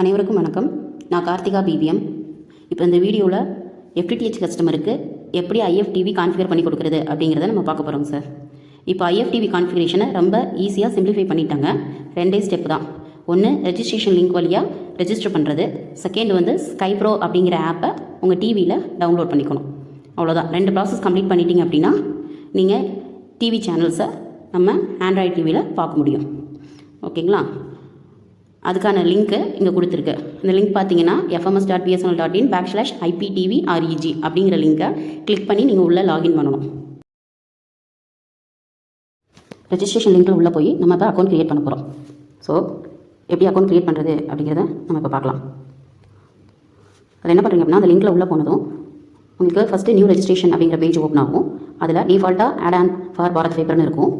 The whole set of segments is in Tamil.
அனைவருக்கும் வணக்கம். நான் கார்த்திகா பிபிஎம் இப்போ இந்த வீடியோவில் எஃப்டிடிஹெச் கஸ்டமருக்கு எப்படி ஐஎஃப்டிவி கான்ஃபிகர் பண்ணி கொடுக்குறது அப்படிங்கிறத நம்ம பார்க்க போகிறோம் சார் இப்போ ஐஎஃப்டிவி கான்ஃபிகரேஷனை ரொம்ப ஈஸியாக சிம்பிளிஃபை பண்ணிட்டாங்க. ரெண்டே ஸ்டெப் தான். ஒன்று ரெஜிஸ்ட்ரேஷன் லிங்க் வழியாக ரெஜிஸ்டர் பண்ணுறது செகண்ட் வந்து ஸ்கைப்ரோ அப்படிங்கிற ஆப்பை உங்கள் டிவியில் டவுன்லோட் பண்ணிக்கணும். அவ்வளோதான் ரெண்டு ப்ராசஸ் கம்ப்ளீட் பண்ணிட்டீங்க அப்படின்னா நீங்கள் டிவி சேனல்ஸை நம்ம ஆண்ட்ராய்டு டிவியில் பார்க்க முடியும். ஓகேங்களா? அதுக்கான லிங்க்கு இங்கே கொடுத்துருக்கு. இந்த லிங்க் பார்த்தீங்கன்னா FMS dot BSNL dot in backslash IPTV REG அப்படிங்கிற லிங்க்கை கிளிக் பண்ணி நீங்கள் உள்ளே லாகின் பண்ணணும். ரெஜிஸ்ட்ரேஷன் லிங்க்கில் உள்ளே போய் நம்ம இப்போ அக்கௌண்ட் க்ரியேட் பண்ண போகிறோம் ஸோ எப்படி அக்கௌண்ட் க்ரியேட் பண்ணுறது அப்படிங்கிறத நம்ம இப்போ பார்க்கலாம் அது என்ன பண்ணுறீங்க அப்படின்னா அந்த லிங்க்கில் உள்ளே போனதும் உங்களுக்கு ஃபஸ்ட்டு நியூ ரெஜிஸ்ட்ரேஷன் அப்படிங்கிற பேஜ் ஓப்பன் ஆகும். அதில் டிஃபால்ட்டாக ஆட் ஆன் ஃபார் பாரத் பேப்பர்னு இருக்கும்.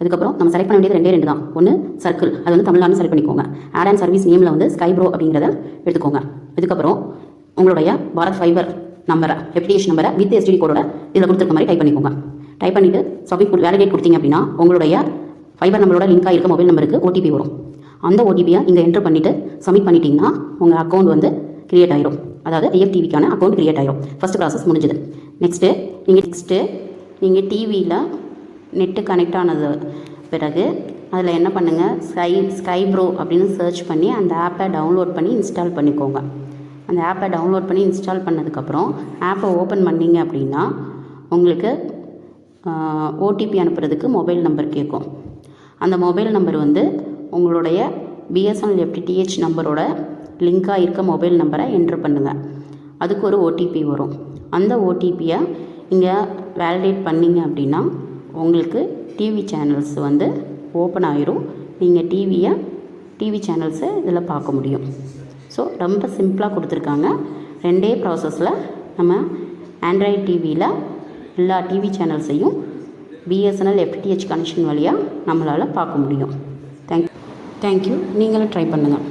அதுக்கப்புறம் நம்ம செலக்ட் பண்ண வேண்டியது ரெண்டே ரெண்டு தான். ஒன்று சர்க்கிள் அது வந்து தமிழ்நாடு செலக்ட் பண்ணிக்கோங்க. ஆட் அண்ட் சர்வீஸ் நேமில் வந்து ஸ்கைப்ரோ அப்படிங்கிறத எடுத்துக்கோங்க. இதுக்கப்புறம் உங்களுடைய பாரத் ஃபைபர் நம்பரை எப்டிஎஸ் நம்பரை வித் எஸ்டிடி கோடோட இதில் கொடுத்துருக்க மாதிரி டைப் பண்ணிக்கோங்க. டைப் பண்ணிவிட்டு சப்மிட் வேலிடேட் கொடுத்தீங்க அப்படின்னா உங்களுடைய ஃபைபர் நம்பரோட லிங்காக இருக்க மொபைல் நம்பருக்கு ஓடிபி வரும். அந்த ஓடிபியை இங்கே என்டர் பண்ணிவிட்டு சப்மிட் பண்ணிட்டீங்கன்னா உங்கள் அக்கௌண்ட் வந்து கிரியேட் ஆயிரும். அதாவது ஐஎஃப்டிவிக்கான அக்கௌண்ட் கிரியேட் ஆயிரும். ஃபஸ்ட் ப்ராசஸ் முடிஞ்சுது. நெக்ஸ்ட்டு நீங்கள் நெக்ஸ்ட்டு நீங்கள் டிவியில் நெட்டு கனெக்ட் ஆனது பிறகு அதில் என்ன பண்ணுங்கள் ஸ்கை ஸ்கை ப்ரோ அப்படின்னு சர்ச் பண்ணி அந்த ஆப்பை டவுன்லோட் பண்ணி இன்ஸ்டால் பண்ணிக்கோங்க. அந்த ஆப்பை டவுன்லோட் பண்ணி இன்ஸ்டால் பண்ணதுக்கப்புறம் ஆப்பை ஓப்பன் பண்ணீங்க அப்படின்னா உங்களுக்கு ஓடிபி அனுப்புறதுக்கு மொபைல் நம்பர் கேட்கும். அந்த மொபைல் நம்பர் வந்து உங்களுடைய பிஎஸ்என்எல் எஃப்டிடிஹெச் நம்பரோட லிங்காக இருக்க மொபைல் நம்பரை என்ட்ரு பண்ணுங்கள் அதுக்கு ஒரு ஓடிபி வரும். அந்த ஓடிபியை இங்கே வேலிடேட் பண்ணீங்க அப்படின்னா உங்களுக்கு டிவி சேனல்ஸ் வந்து ஓப்பன் ஆயிரும். நீங்கள் டிவியை டிவி சேனல்ஸை இதில் பார்க்க முடியும். ஸோ ரொம்ப சிம்பிளாக கொடுத்துருக்காங்க. ரெண்டே ப்ராசஸில் நம்ம ஆண்ட்ராய்ட் டிவியில் எல்லா டிவி சேனல்ஸையும் பிஎஸ்என்எல் எஃப்டிஹெச் கனெக்ஷன் வழியாக நம்மளால் பார்க்க முடியும். தேங்க் தேங்க்யூ நீங்களும் ட்ரை பண்ணுங்கள்